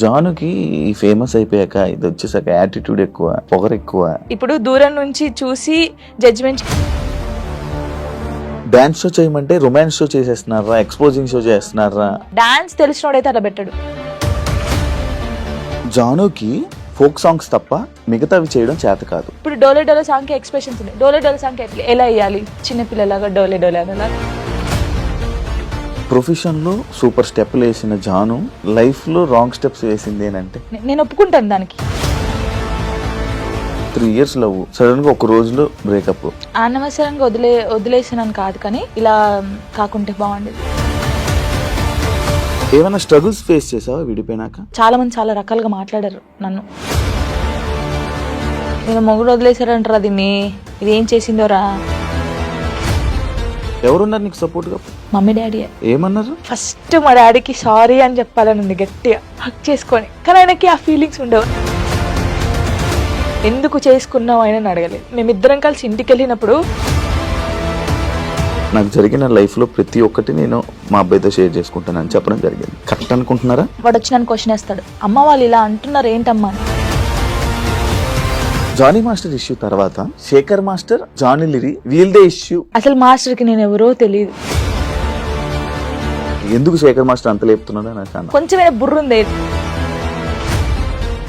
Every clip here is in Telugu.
జానుకి ఫేమస్ అయిపోయాక ఇది వచ్చేసాక యాటిట్యూడ్ ఎక్కువ పొగరు ఎక్కువ. ఇప్పుడు దూరం నుంచి చూసి జడ్జ్మెంట్ డాన్స్ షో చేయమంటే రొమాన్స్ షో చేసేస్తున్నారా ఎక్స్పోజింగ్ షో చేస్తున్నారా? డాన్స్ తెలిసినోడైతే అలా పెట్టాడు. జానుకి ఫోక్ సాంగ్స్ తప్ప మిగతావి చేయడం చేత కాదు. ఇప్పుడు డోలే డోలే సాంగ్ ఎక్స్ప్రెషన్స్ ఉన్నాయి. డోలే డోలే సాంగ్ ఎలా వేయాలి? చిన్నపిల్లలాగా డోలే డోలే అనేలా ప్రొఫెషన్లో సూపర్ స్టెప్లు వేసిన జాను లైఫ్లో రాంగ్ స్టెప్స్ వేసింది ఏంటంటే? నేను ఒప్పుకుంటాను దానికి. Three years love. సడన్గా ఒక రోజులో బ్రేకప్ అనవసరంగా వదిలే వదిలేసినాను కాదు కానీ ఇలా కాకుంటే బాగుండేది. ఏమైనా స్ట్రగుల్స్ ఫేస్ చేసావా విడిపోయినాక? చాలా మంది చాలా రకాలుగా మాట్లాడారు నన్ను. నేను మొగుడు వదిలేశారంటారా దీన్ని? ఇది ఏం చేసిందోరా ఎవరున్నారు నీకు సపోర్ట్గా మమ్మీ డాడీ. ఏమన్నారు? ఫస్ట్ మా డాడీకి సారీ అని చెప్పాలని ఉంది గట్టిగా. హక్ చేసుకొని. కానీ ఆయనకి ఆ ఫీలింగ్స్ ఉండవు. ఎందుకు చేసుకున్నావు ఆయన అడగలేదు మేమిద్దరం కలిసి ఇంటికి వెళ్ళినప్పుడు నాకు జరిగిన లైఫ్లో ప్రతి ఒక్కటి నేను మా అబ్బాయితో షేర్ చేసుకుంటానని చెప్పడం జరిగింది. కరెక్ట్ అనుకుంటున్నారా? వాడు వచ్చి నన్ను క్వశ్చన్ వేస్తాడు. అమ్మ వాళ్ళు ఇలా అంటున్నారు ఏంటమ్మా అని. జానీ మాస్టర్ ఇష్యూ తర్వాత శేఖర్ మాస్టర్ జానీ లిరి వీల్దే ఇష్యూ అసలు మాస్టర్కి నేను ఎవరో తెలియదు. ఎందుకు శేఖర్ మాస్టర్ అంత లేపుతున్నాడో నాకు కొంచెమైనా బుర్ర ఉంది.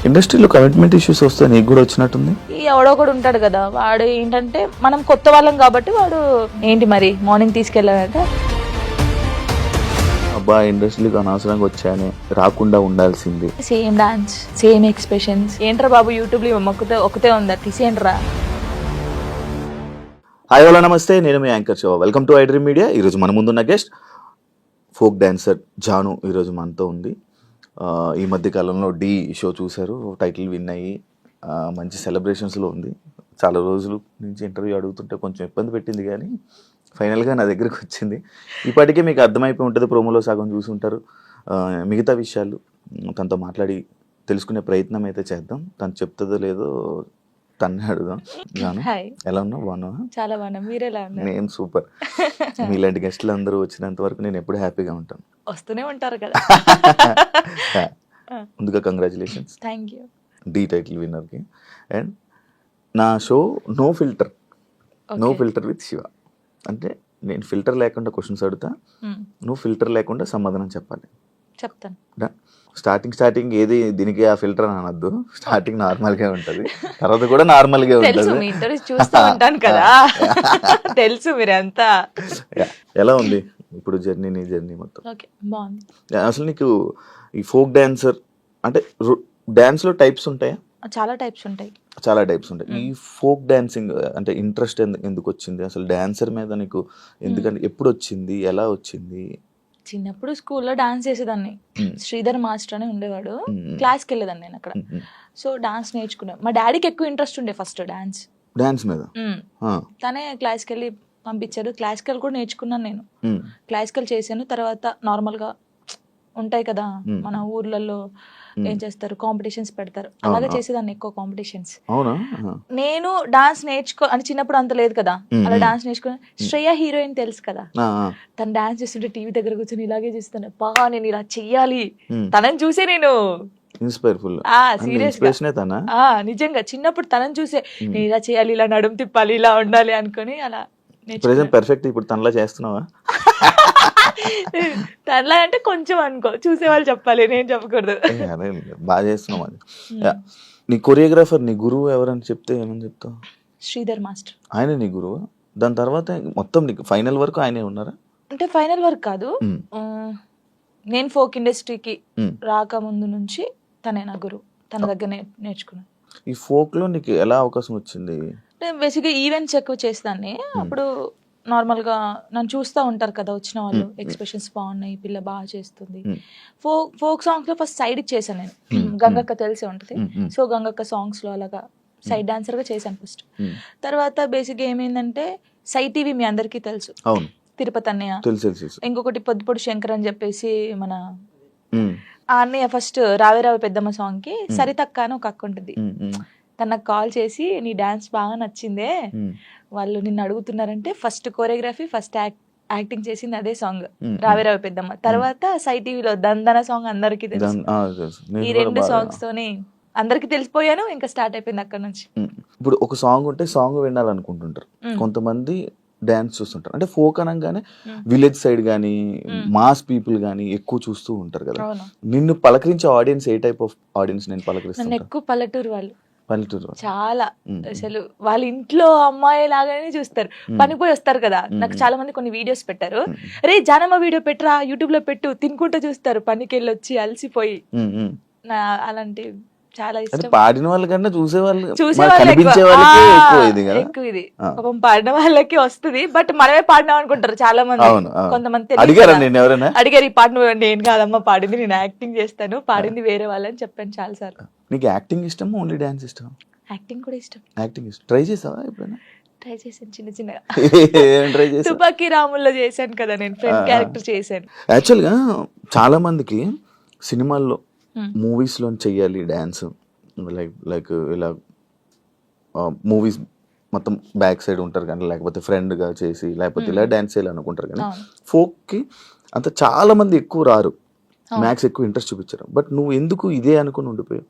ఇండస్ట్రీలో కమిట్మెంట్ ఇష్యూస్ వస్తే నీకు కూడా వచ్చినట్టుంది? ఈ ఎవడో ఒకడు ఉంటాడు కదా వాడు ఏంటంటే మనం కొత్త వాళ్ళం కాబట్టి వాడు ఏంటి మరి మార్నింగ్ తీసుకెళ్ళాడంటే. అబ్బా ఇండస్ట్రీకి అనవసరంగా వచ్చానే రాకుండా ఉండాల్సింది. సేమ్ డాన్స్ సేమ్ ఎక్స్ప్రెషన్స్ ఏంట్రా బాబు యూట్యూబ్లో ఇవి మొక్కతే ఒకతే ఉందా? తీసేయండిరా. హాయ్ హలో నమస్తే. నేను మీ anchor show welcome to iDream media ఈరోజు మన ముందున్న గెస్ట్ ఫోక్ డాన్సర్ జాను ఈరోజు మనతో ఉంది. ఈ మధ్య కాలంలో డి షో చూశారు. టైటిల్ విన్ అయ్యి మంచి సెలబ్రేషన్స్లో ఉంది. చాలా రోజుల నుంచి ఇంటర్వ్యూ అడుగుతుంటే కొంచెం ఇబ్బంది పెట్టింది కానీ ఫైనల్గా నా దగ్గరకు వచ్చింది. ఇప్పటికే మీకు అర్థమైపోయి ఉంటుంది ప్రోమోలో సగం చూసి ఉంటారు. మిగతా విషయాలు తనతో మాట్లాడి తెలుసుకునే ప్రయత్నం అయితే చేద్దాం. తను చెప్తుందో లేదో తన్నే అడుగుదాం జాను హాయ్ ఎలా ఉన్నావు? బాగున్నావా? చాలా బాగున్నా. మీరు ఎలా ఉన్నారు? నేను సూపర్. మీలాంటి గెస్టులు అందరూ వచ్చినంత వరకు నేను ఎప్పుడు హ్యాపీగా ఉంటాను. వస్తూనే ఉంటారు కదా. ముందుగా congratulations thank you Dhee title విన్నర్కి and నా show no filter no filter with Shiva అంటే నేను ఫిల్టర్ లేకుండా క్వశ్చన్స్ అడుగుతా. నువ్వు ఫిల్టర్ లేకుండా సమాధానం చెప్పాలి. చెప్తాను. స్టార్టింగ్ స్టార్టింగ్ ఏది దీనికి ఆ ఫిల్టర్ అని అనొద్దు. స్టార్టింగ్ నార్మల్గా ఉంటుంది. తర్వాత కూడా నార్మల్గా తెలుసు మీ ఉంటుంది ఇంటర్వ్యూ చూస్తూ ఉంటాను కదా. తెలుసు మీరంతా. ఎలా ఉంది ఇప్పుడు జర్నీ నీ జర్నీ మొత్తం? ఓకే బాగుంది. అసలు నీకు ఈ ఫోక్ డాన్సర్ అంటే డాన్స్లో టైప్స్ ఉంటాయా? చాలా టైప్స్ ఉంటాయి. చాలా టైప్స్ ఉంటాయి. ఈ ఫోక్ డాన్సింగ్ అంటే ఇంట్రెస్ట్ ఎందుకు వచ్చింది అసలు డాన్సర్ మీద నీకు ఎందుకంటే ఎప్పుడు వచ్చింది ఎలా వచ్చింది? చిన్నప్పుడు స్కూల్లో డాన్స్ చేసేదాన్ని. శ్రీధర్ మాస్టర్ అని ఉండేవాడు. క్లాస్కి వెళ్ళేదాన్ని నేను అక్కడ. సో డాన్స్ నేర్చుకున్నాను మా డాడీకి ఎక్కువ ఇంట్రెస్ట్ ఉండే ఫస్ట్ డాన్స్. డాన్స్ మీద? తనే క్లాస్కి వెళ్ళి పంపించారు క్లాసికల్ కూడా నేర్చుకున్నాను నేను. క్లాసికల్ చేశాను. తర్వాత నార్మల్గా ఉంటాయి కదా. మన ఊర్లలో. ఏం చేస్తారు? కాంపిటీషన్స్ పెడతారు. అలాగే. చేసేదాన్ని ఎక్కువ కాంపిటీషన్స్. నేను డాన్స్ నేర్చుకో అని చిన్నప్పుడు అంత లేదు కదా. అలా. డాన్స్ నేర్చుకుని శ్రేయ హీరోయిన్ తెలుసు కదా. తను డాన్స్ చేస్తుంటే టీవీ దగ్గర కూర్చొని ఇలాగే చూస్తాను పా నేను ఇలా చెయ్యాలి. తనని చూసే నేను. ఇన్స్పైర్ఫుల్. ఆ సీరియస్గా ఇన్స్పిరేషనే తన? ఆ నిజంగా. చిన్నప్పుడు తనని చూసే నేను ఇలా చేయాలి ఇలా నడుము తిప్పాలి ఇలా ఉండాలి అనుకొని అలా ప్రెసెంట్ పర్ఫెక్ట్ ఇప్పుడు తనలా చేస్తున్నావా? తనలా అంటే కొంచెం అనుకో. చూసే వాళ్ళు చెప్పాలి. నేను చెప్పకూడదు. అదే బాగా చేస్తున్నావు అది. నీ కొరియోగ్రాఫర్ నీ గురువు ఎవరని చెప్తే ఏమని చెప్తావు? శ్రీధర్ మాస్టర్. ఆయన నీ గురువు? దాని తర్వాత మొత్తం నీకు ఫైనల్ వరకు ఆయనే ఉన్నారా? అంటే ఫైనల్ వర్క్ కాదు. నేను ఫోక్ ఇండస్ట్రీకి. రాకముందు నుంచి తనే నా గురువు. తన దగ్గర నేర్చుకున్నాను ఈ ఫోక్లో నీకు ఎలా అవకాశం వచ్చింది? బేసిక్గా ఈవెంట్స్ ఎక్కువ చేస్తాను. అప్పుడు నార్మల్గా నన్ను చూస్తూ ఉంటారు కదా వచ్చిన వాళ్ళు Hmm. ఎక్స్ప్రెషన్స్ బాగున్నాయి పిల్ల బాగా చేస్తుంది. Hmm. ఫోక్ ఫోక్ సాంగ్స్లో ఫస్ట్ సైడ్ ఇచ్చేసాను నేను. Hmm. గంగక్క తెలిసే ఉంటుంది. సో గంగక్క సాంగ్స్లో అలాగా సైడ్ డాన్సర్గా చేశాను ఫస్ట్. తర్వాత బేసిక్గా ఏమైందంటే సై టీవీ మీ అందరికీ తెలుసు. తిరుపతి అన్నయ్య. ఇంకొకటి పొద్దుపొడు శంకర్ అని చెప్పేసి మన ఆ అన్నయ్య ఫస్ట్ రావే రావే పెద్దమ్మ సాంగ్కి సరితక్క అని ఒక అక్క ఉంటుంది. తన నాకు కాల్ చేసి నీ డాన్స్ బాగా నచ్చిందే. వాళ్ళు నిన్ను అడుగుతున్నారంటే first choreography first act acting చేసింది అదే సాంగ్. రావే రావే పెద్దమ్మ. తర్వాత సై టీవీలో దందన సాంగ్ అందరికీ తెలుసు. ఈ రెండు సాంగ్స్ తోనే అందరికి తెలిసిపోయాను ఇంకా స్టార్ట్ అయిపోయింది అక్కడ నుంచి. ఇప్పుడు ఒక సాంగ్ ఉంటే సాంగ్ వినాలనుకుంటుంటారు. కొంతమంది డాన్స్ చూస్తుంటారు. అంటే ఫోక్ అనగానే. విలేజ్ సైడ్ కానీ. మాస్ పీపుల్ కానీ ఎక్కువ చూస్తూ ఉంటారు కదా. నిన్ను పలకరించే ఆడియన్స్ ఏ టైప్ ఆఫ్ ఆడియన్స్ నేను పలకరిస్తాను ఎక్కువ పల్లెటూరు వాళ్ళు. పల్లెటూరు చాలా. అసలు వాళ్ళ ఇంట్లో అమ్మాయి లాగానే చూస్తారు. ఉమ్. పనికి పోయి వస్తారు కదా. నాకు చాలా మంది కొన్ని వీడియోస్ పెట్టారు. రే జానమ్మ వీడియో పెట్టరా యూట్యూబ్లో పెట్టు తినుకుంటూ చూస్తారు. పనికి వచ్చి అలసిపోయి. నా అలాంటి చాలా ఇష్టం. పాడిన వాళ్ళకన్నా చూసే వాళ్ళు ఎక్కువ. ఇది. పాపం పాడిన వాళ్ళకి వస్తుంది. బట్ మనమే పాడినాం అనుకుంటారు చాలా మంది. కొంతమంది అడిగారా ఈ పాట నువ్వు నేను కాదమ్మా పాడింది నేను యాక్టింగ్ చేస్తాను. పాడింది వేరే వాళ్ళని చెప్పాను చాలా సార్లు నీకు యాక్టింగ్ ఇష్టం ఓన్లీ డాన్స్ ఇష్టం యాక్టింగ్ కూడా ఇష్టం. యాక్టింగ్ ఇష్టం. ట్రై చేసావా ఎప్పుడైనా? ట్రై చేశాను చిన్న చిన్నగా. ఏం ట్రై చేసావు? తుపాకీ రాముల్లో చేశాను కదా నేను ఫ్రెండ్. క్యారెక్టర్ చేశాను. యాక్చువల్గా చాలా మందికి సినిమాల్లో. మూవీస్లో చెయ్యాలి డ్యాన్స్ లైక్ లైక్ ఇలా మూవీస్ మొత్తం బ్యాక్ సైడ్ ఉంటారు కానీ లేకపోతే ఫ్రెండ్గా చేసి లేకపోతే ఇలా డ్యాన్స్ చేయాలి అనుకుంటారు కానీ. ఫోక్కి అంత చాలా మంది ఎక్కువ రారు. మ్యాథ్స్ ఎక్కువ ఇంట్రెస్ట్ చూపించారు బట్ నువ్వు ఎందుకు ఇదే అనుకుని ఉండిపోయావు?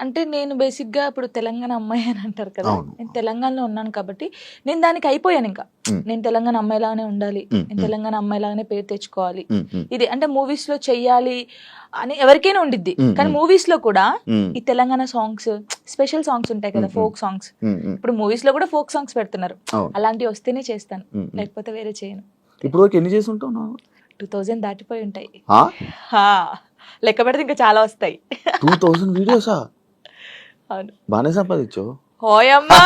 అంటే నేను బేసిక్గా ఇప్పుడు తెలంగాణ అమ్మాయి అని అంటారు కదా. నేను తెలంగాణలో ఉన్నాను కాబట్టి నేను దానికి అయిపోయాను ఇంకా. నేను తెలంగాణ అమ్మాయిలాగానే ఉండాలి. నేను. తెలంగాణ అమ్మాయిలాగానే పేరు తెచ్చుకోవాలి. ఇది అంటే మూవీస్లో చెయ్యాలి అని ఎవరికైనా ఉండిద్ది. కానీ. మూవీస్లో కూడా ఈ తెలంగాణ సాంగ్స్ స్పెషల్ సాంగ్స్ ఉంటాయి కదా. ఫోక్ సాంగ్స్ ఇప్పుడు మూవీస్లో కూడా ఫోక్ సాంగ్స్ పెడుతున్నారు. అలాంటివి వస్తేనే చేస్తాను. లేకపోతే వేరే చేయను. ఇప్పుడు ఎన్ని చేసి ఉంటావు టూ థౌజండ్ దాటిపోయి ఉంటాయి. లెక్క పెడితే ఇంకా చాలా వస్తాయి. టూ థౌసండ్ వీడియోసా? అవును. బాగానే సంపాదించావు హోయమ్మా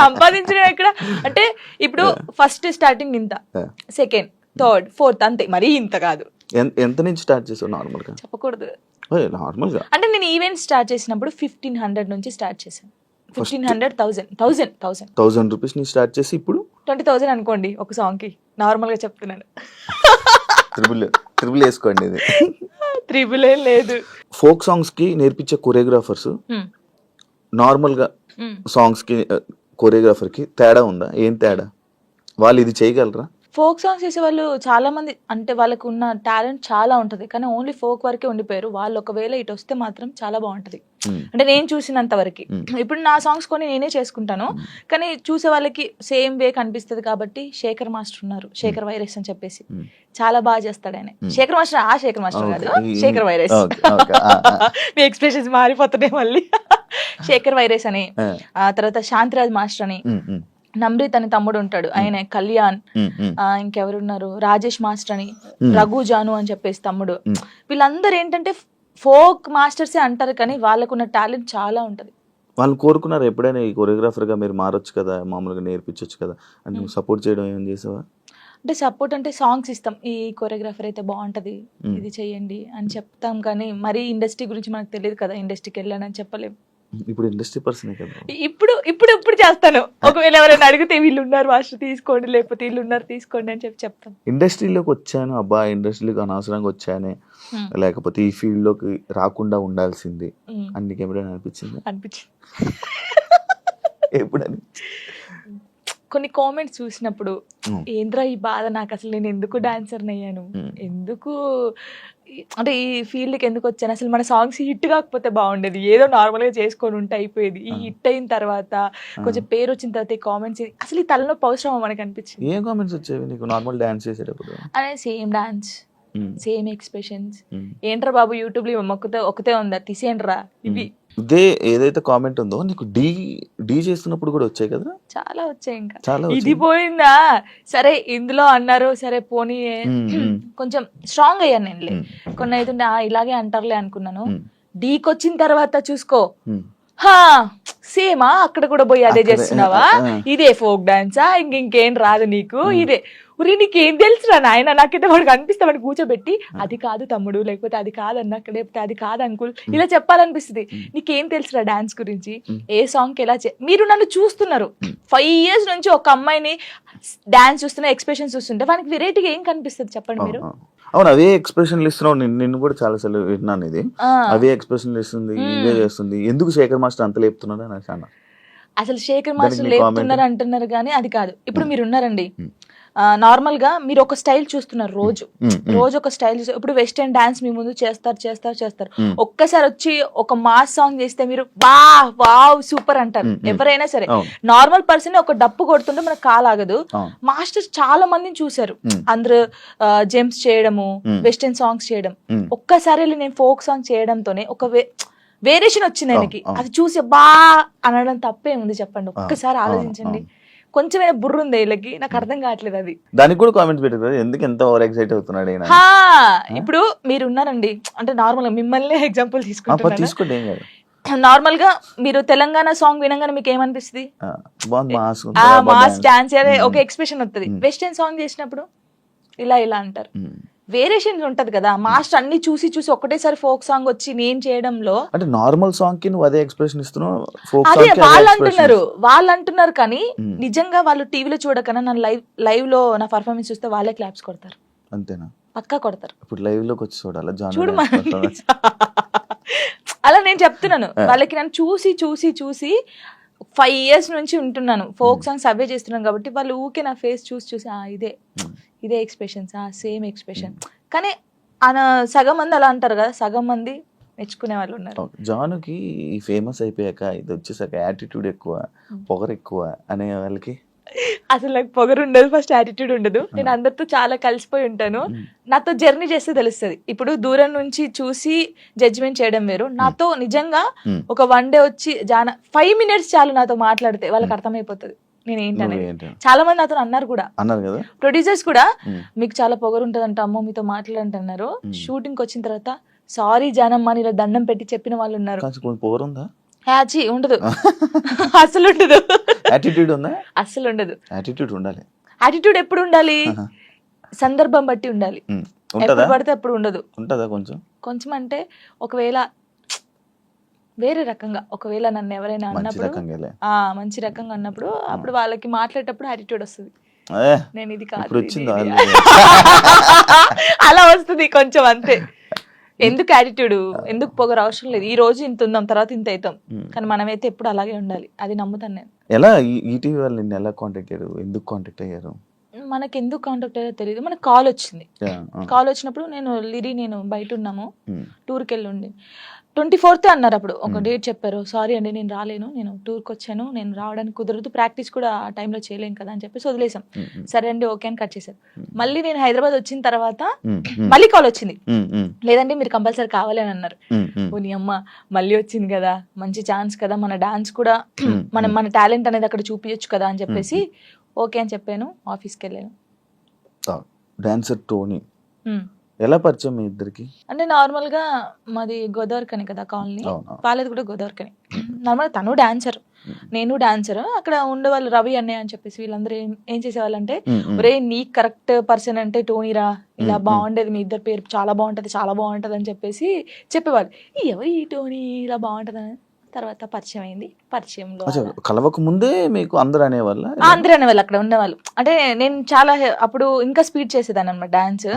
సంపాదించడం ఎక్కడ? అంటే ఇప్పుడు ఫస్ట్ స్టార్టింగ్ ఇంత. సెకండ్ థర్డ్ ఫోర్త్ అంతే. మరీ ఇంత కాదు. ఎంత నుంచి స్టార్ట్ చేసావు నార్మల్గా? చెప్పకూడదు. నార్మల్గా. అంటే నేను ఈవెంట్ స్టార్ట్ చేసినప్పుడు ఫిఫ్టీన్ హండ్రెడ్ నుంచి స్టార్ట్ చేశాను. Fifteen hundred thousand thousand thousand thousand రూపీస్ని start చేసి ఇప్పుడు? ట్వంటీ థౌసండ్ అనుకోండి ఒక సాంగ్కి. నార్మల్గా చెప్తున్నాను. త్రిబుల్ త్రిబుల్ వేసుకోండి ఇది. త్రిబుల్ ఏం లేదు. ఫోక్ సాంగ్స్కి నేర్పించే కొరియోగ్రాఫర్స్. నార్మల్గా. సాంగ్స్కి కొరియోగ్రాఫర్కి తేడా ఉందా? ఏం తేడా? వాళ్ళు ఇది చేయగలరా? ఫోక్ సాంగ్స్ చేసే వాళ్ళు చాలా మంది అంటే వాళ్ళకు ఉన్న టాలెంట్ చాలా ఉంటది. కానీ ఓన్లీ ఫోక్ వరకే ఉండిపోయారు. వాళ్ళు ఒకవేళ ఇటు వస్తే మాత్రం చాలా బాగుంటది. అంటే నేను చూసినంత వరకు. ఇప్పుడు నా సాంగ్స్ కొని నేనే చేసుకుంటాను. కానీ చూసే వాళ్ళకి సేమ్ వే కనిపిస్తది కాబట్టి శేఖర్ మాస్టర్ ఉన్నారు. శేఖర్ వైరస్ అని చెప్పేసి. చాలా బాగా చేస్తాడు ఆయన. శేఖర్ మాస్టర్ ఆ శేఖర్ మాస్టర్ కాదు. శేఖర్ వైరస్. మీ ఎక్స్ప్రెషన్స్ మారిపోతున్నాయి మళ్ళీ. శేఖర్ వైరస్ అని. ఆ. తర్వాత శాంతిరాజ్ మాస్టర్ అని. నమ్రీత్ అని తమ్ముడు ఉంటాడు ఆయన కళ్యాణ్. ఇంకెవరున్నారు? రాజేష్ మాస్టర్ అని. రఘు జాను అని చెప్పేసి తమ్ముడు. వీళ్ళందరూ ఏంటంటే ఫోక్ మాస్టర్సే అంటారు కానీ వాళ్ళకున్న టాలెంట్ చాలా ఉంటది. వాళ్ళు కోరుకున్నారు ఎప్పుడైనా ఈ కొరియోగ్రాఫర్గా మీరు మారొచ్చు కదా మామూలుగా నేర్పించవచ్చు కదా అని సపోర్ట్ చేయడం ఏం చేసావా? అంటే సపోర్ట్ అంటే సాంగ్స్ ఇస్తాం. ఈ కొరియోగ్రాఫర్ అయితే బాగుంటది. ఇది చెయ్యండి అని చెప్తాం కానీ మరీ ఇండస్ట్రీ గురించి మనకు తెలియదు కదా ఇండస్ట్రీకి వెళ్ళానని చెప్పలేం. ఇప్పుడు ఇండస్ట్రీ పర్సన్ కదా. ఇప్పుడు ఇప్పుడు ఇప్పుడు చేస్తాను. ఒకవేళ ఎవరైనా అడిగితే వీళ్ళు ఉన్నారు మాస్టర్ తీసుకోండి లేకపోతే వీళ్ళు ఉన్నారు తీసుకోండి అని చెప్పి చెప్తాం ఇండస్ట్రీలోకి వచ్చాను అబ్బా ఇండస్ట్రీలోకి అనవసరంగా వచ్చానే. లేకపోతే ఈ ఫీల్డ్లోకి రాకుండా ఉండాల్సింది. అని నీకు ఎప్పుడైనా అనిపించింది? అనిపించింది. ఎప్పుడని కొన్ని కామెంట్స్ చూసినప్పుడు. ఏంద్రా ఈ బాధ? నాకు అసలు నేను ఎందుకు డాన్సర్ అయ్యాను. ఎందుకు అంటే ఈ ఫీల్డ్కి ఎందుకు వచ్చాను? అసలు మన సాంగ్స్ హిట్ కాకపోతే బాగుండేది. ఏదో నార్మల్గా చేసుకొని ఉంటే అయిపోయేది. ఈ. హిట్ అయిన తర్వాత కొంచెం పేరు వచ్చిన తర్వాత ఈ కామెంట్స్ అసలు ఈ తలనొప్పి అవసరమా మనకు అనిపించింది. ఏం కామెంట్స్ వచ్చేవి నీకు? నార్మల్ డాన్స్ చేసేటప్పుడు? అనే సేమ్ డాన్స్. Same expressions. ఏంట్రా బాబు యూట్యూబ్లో మొక్కతే ఒకతే ఉందా? తీసేయండిరా. ఇవి. ఇదే ఏదైతే కామెంట్ ఉందో నీకు డీ డీ చేస్తున్నప్పుడు కూడా వచ్చాయి కదా చాలా వచ్చాయి ఇంకా చాలా ఇది పోయిందా సరే ఇందులో అన్నారు సరే పోనీ. కొంచెం స్ట్రాంగ్ అయ్యాను నేను. కొన్ని అయితే "ఆ, ఇలాగే అంటారులే అనుకున్నాను. డీకి వచ్చిన తర్వాత చూసుకో. హా సేమా? అక్కడ కూడా పోయి అదే చేస్తున్నావా. ఇదే ఫోక్ డాన్సా? ఇంక ఇంకేం రాదు నీకు? ఇదే. ఉరి నీకేం తెలుసురా నాయన? నాకైతే వాడికి అనిపిస్తామని కూర్చోబెట్టి. అది కాదు తమ్ముడు లేకపోతే అది కాదు అన్న లేకపోతే అది కాదు అంకుల్. ఇలా చెప్పాలనిపిస్తుంది. నీకేం తెలుసురా డాన్స్ గురించి? ఏ సాంగ్కి ఎలా చే? మీరు నన్ను చూస్తున్నారు. ఫైవ్ ఇయర్స్ నుంచి ఒక అమ్మాయిని డాన్స్ చూస్తున్న ఎక్స్ప్రెషన్ చూస్తుంటే వానికి వెరైటీగా ఏం కనిపిస్తుంది చెప్పండి మీరు? అవును, అవే ఎక్స్ప్రెషన్లు ఇస్తున్నావు. నిన్ను నిన్ను కూడా చాలా సార్లు విన్నాను ఇది. అవే ఎక్స్ప్రెషన్లు ఇస్తుంది ఇవే చేస్తుంది. ఎందుకు శేఖర్ మాస్టర్ అంత లేపుతున్నాడు అని అసలు శేఖర్ మాస్టర్ లేపుతున్నారు అంటున్నారు కానీ అది కాదు. ఇప్పుడు మీరు ఉన్నారండి నార్మల్గా మీరు ఒక స్టైల్ చూస్తున్నారు రోజు. రోజు ఒక స్టైల్ ఇప్పుడు వెస్టర్న్ డాన్స్ మీ ముందు చేస్తారు చేస్తారు చేస్తారు. ఒక్కసారి వచ్చి ఒక మాస్ సాంగ్ చేస్తే మీరు బా వావ్ సూపర్ అంటారు. ఎవరైనా సరే. నార్మల్ పర్సన్ ఒక డప్పు కొడుతుంటే మనకు కాలాగదు. మాస్టర్స్ చాలా మందిని చూశారు. అందరూ జెమ్స్ చేయడము. వెస్టర్న్ సాంగ్స్ చేయడం. ఒక్కసారి వెళ్ళి నేను ఫోక్ సాంగ్ చేయడంతోనే ఒక వేరియేషన్ వచ్చింది ఆయనకి. అది చూసి బా అనడం తప్పే ఉంది చెప్పండి ఒక్కసారి ఆలోచించండి. కొంచెమైనా బుర్ర ఉంది వీళ్ళకి. నాకు అర్థం కావట్లేదు అది. దానికి కూడా కామెంట్స్ పెట్టారు ఎందుకు ఎంత ఓవర్ ఎక్సైట్ అవుతున్నాడు ఈయన? హా! ఇప్పుడు మీరు ఉన్నారండి. అంటే నార్మల్ మిమ్మల్ని ఎగ్జాంపుల్ ఆ, పది తీసుకుంటున్నాను తీసుకోండి ఏం కాదు. నార్మల్గా మీరు తెలంగాణ సాంగ్ వినగానే మీకు ఏమనిపిస్తుంది? ఆ, బాగుంది మాస్ ఆ మాస్ డాన్స్ అదే ఒక. ఎక్స్ప్రెషన్ వస్తుంది. వెస్టర్న్ సాంగ్ చేసినప్పుడు ఇలా ఇలా అంటారు. ఉమ్. వేరియేషన్ ఉంటది కదా మాస్టర్ అన్ని చూసి చూసి ఒకటేసారి ఫోక్ సాంగ్ వచ్చి నేను చేయడంలో అంటే నార్మల్ సాంగ్కి నువ్వు అదే ఎక్స్ప్రెషన్ ఇస్తున్నావు అదే వాళ్ళు అంటున్నారు వాళ్ళు అంటున్నారు కానీ. నిజంగా వాళ్ళు టీవీలో చూడకన్నా నా లైవ్ లైవ్లో నా పర్ఫార్మెన్స్ చూస్తే వాళ్ళే క్లాప్స్ కొడతారు. అంతేనా? పక్కా కొడతారు. ఇప్పుడు లైవ్లోకి వచ్చి చూడాలా? చూడు. అలా నేను చెప్తున్నాను వాళ్ళకి నన్ను చూసి చూసి చూసి ఫైవ్ ఇయర్స్ నుంచి ఉంటున్నాను. ఫోక్ సాంగ్స్ అవే చేస్తున్నాను కాబట్టి వాళ్ళు ఊకే నా ఫేస్ చూసి చూసి ఆ ఇదే. మ్మ్. ఇదే ఎక్స్ప్రెషన్స్ ఆ సేమ్ ఎక్స్ప్రెషన్ కానీ ఆయన సగం మంది అలా అంటారు కదా సగం మంది మెచ్చుకునే వాళ్ళు ఉన్నారు. జానుకి ఫేమస్ అయిపోయాక ఇది వచ్చేసాక యాటిట్యూడ్ ఎక్కువ పొగరు ఎక్కువ అనే వాళ్ళకి అసలు నాకు పొగరు ఉండదు ఫస్ట్ యాటిట్యూడ్ ఉండదు నేను అందరితో చాలా కలిసిపోయి ఉంటాను. నాతో జర్నీ చేస్తే తెలుస్తుంది. ఇప్పుడు దూరం నుంచి చూసి జడ్జిమెంట్ చేయడం వేరు. నాతో నిజంగా. ఒక వన్ డే వచ్చి జాన ఫైవ్ మినిట్స్ చాలు నాతో మాట్లాడితే వాళ్ళకి అర్థమైపోతుంది. నేను ఏంటనేది. చాలా మంది నాతో అన్నారు కూడా. అన్నారు కదా? ప్రొడ్యూసర్స్ కూడా. మీకు చాలా పొగరు ఉంటదంట అమ్మో మీతో మాట్లాడంటున్నారు మ్మ్. షూటింగ్ వచ్చిన తర్వాత సారీ జానమ్మ ఇలా దండం పెట్టి చెప్పిన వాళ్ళు ఉన్నారు. కాస్త కొంచెం పొగరు ఉందా హ్యాచి ఉండదు. అసలు ఉండదు యాటిట్యూడ్ ఉందా? అసలు ఉండదు యాటిట్యూడ్ ఉండాలి. యాటిట్యూడ్ ఎప్పుడు ఉండాలి. సందర్భం బట్టి ఉండాలి. ఎప్పుడు పడితే అప్పుడు ఉండదు. ఉంటదా కొంచెం? కొంచెం అంటే ఒకవేళ వేరే రకంగా ఒకవేళ నన్ను ఎవరైనా అన్నప్పుడు ఆ మంచి రకంగా అన్నప్పుడు అప్పుడు వాళ్ళకి మాట్లాడేటప్పుడు యాటిట్యూడ్ వస్తుంది. నేను ఇది కాదు. అలా వస్తుంది కొంచెం అంతే. ఎందుకు యాటిట్యూడ్ ఎందుకు పొగరు? అవసరం లేదు. ఈ రోజు ఇంత ఉందాం తర్వాత ఇంత అవుతాం. కానీ మనమైతే ఎప్పుడు అలాగే ఉండాలి. అది నమ్ముతాను నేను. ఎలా? ఈటీవీ వాళ్ళు నిన్ను ఎలా కాంటాక్ట్ అయ్యారు? ఎందుకు కాంటాక్ట్ అయ్యారు? మనకి ఎందుకు కాంటాక్ట్ అయ్యారో తెలియదు మనకు కాల్ వచ్చింది. కాల్ వచ్చినప్పుడు నేను లిరి నేను బయట ఉన్నాము. టూర్కి వెళ్ళి ఉండి ట్వంటీ ఫోర్త్ అన్నారు అప్పుడు. ఒక Hmm. డేట్ చెప్పారు. సారీ అండి నేను రాలేను. నేను టూర్కి వచ్చాను. నేను రావడానికి కుదరదు. ప్రాక్టీస్ కూడా ఆ టైంలో చేయలేం కదా అని చెప్పేసి వదిలేసాం ఉమ్, ఉమ్, సరే అండి ఓకే అని కట్ చేశారు. Hmm. మళ్ళీ నేను హైదరాబాద్ వచ్చిన తర్వాత మళ్ళీ కాల్ వచ్చింది. లేదంటే మీరు కంపల్సరీ కావాలి అని అన్నారు. ఉమ్, ఉమ్. ఓ నీ అమ్మ మళ్ళీ వచ్చింది కదా. మంచి ఛాన్స్ కదా. మన డాన్స్ కూడా Hmm. మనం మన టాలెంట్ అనేది అక్కడ చూపించచ్చు కదా అని చెప్పేసి ఓకే అని చెప్పాను. ఆఫీస్కి వెళ్ళాను. Dancer Tony Hmm. ఎలా పరిచయం మీ ఇద్దరికి? అంటే నార్మల్గా మాది గోదావరికని కదా కాలనీ. వాళ్ళది కూడా గోదావరికని. నార్మల్ తను డాన్సర్. నేను డాన్సర్. అక్కడ ఉండేవాళ్ళు రవి అన్నయ్య అని చెప్పేసి వీళ్ళందరూ ఏం చేసేవాళ్ళంటే. ఒరే నీ కరెక్ట్ పర్సన్ అంటే టోనీరా? ఇలా. బాగుండేది మీ ఇద్దరు పేరు చాలా బాగుంటది చాలా బాగుంటది అని చెప్పేసి చెప్పేవాళ్ళు. "ఈ ఎవరు ఈ టోనీ? ఇలా బాగుంటది? అని తర్వాత పరిచయం అయింది. పరిచయంలో కలవక ముందే మీకు అందరు అనేవాళ్ళ? ఆంధ్ర అనేవాళ్ళు అక్కడ ఉండేవాళ్ళు అంటే నేను చాలా అప్పుడు ఇంకా స్పీడ్ చేసేదాన్ని అనమాట డాన్స్.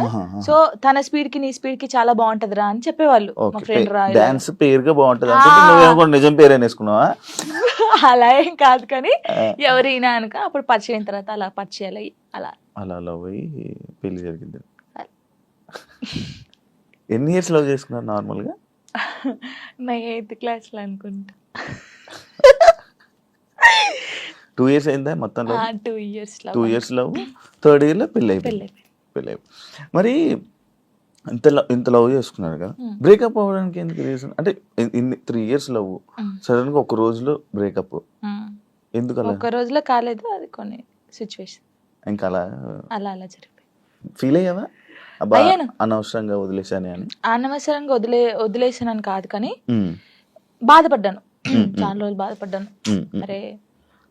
సో తన స్పీడ్కి నీ స్పీడ్కి చాలా బాగుంటదిరా అని చెప్పేవాళ్ళు మా ఫ్రెండ్ రా. డాన్స్ పేరుగా బాగుంటది. నువ్వేమో నిజం పేరు వేసుకున్నావా అలా ఏం కాదు కానీ. ఎవరైనా అనుక అప్పుడు పరిచయం అయిన తర్వాత అలా పరిచయాలు అయ్యి అలా. అలా లవ్ అయ్యి పెళ్ళి జరిగింది. ఎన్ని ఇయర్స్ లవ్ చేసుకున్నారు నార్మల్గా నా ఎయిత్ క్లాస్లో అనుకుంటా. టూ ఇయర్స్ అయిందా మొత్తం two years two years love? Third ఇయర్లో పెళ్ళి అయిపోయింది పెళ్ళి పెళ్ళి మరి ఇంత లవ్ ఇంత లవ్ చేసుకున్నారు కదా. బ్రేకప్ అవ్వడానికి ఎందుకు రీజన్? అంటే ఇన్- ఇన్ని త్రీ ఇయర్స్ లవ్ సడన్గా ఒక రోజులో బ్రేకప్. ఎందుకు అలా? ఒక రోజులో కాలేదు అది కొన్ని సిచ్యువేషన్. ఇంకా అలా? అలా అలా జరిగిపోయి ఫీల్ అయ్యావా. అనవసరంగా వదిలేశానే అని. అనవసరంగా వదిలే వదిలేసానని కాదు కానీ బాధపడ్డాను. చాలా రోజులు బాధపడ్డాను. అరే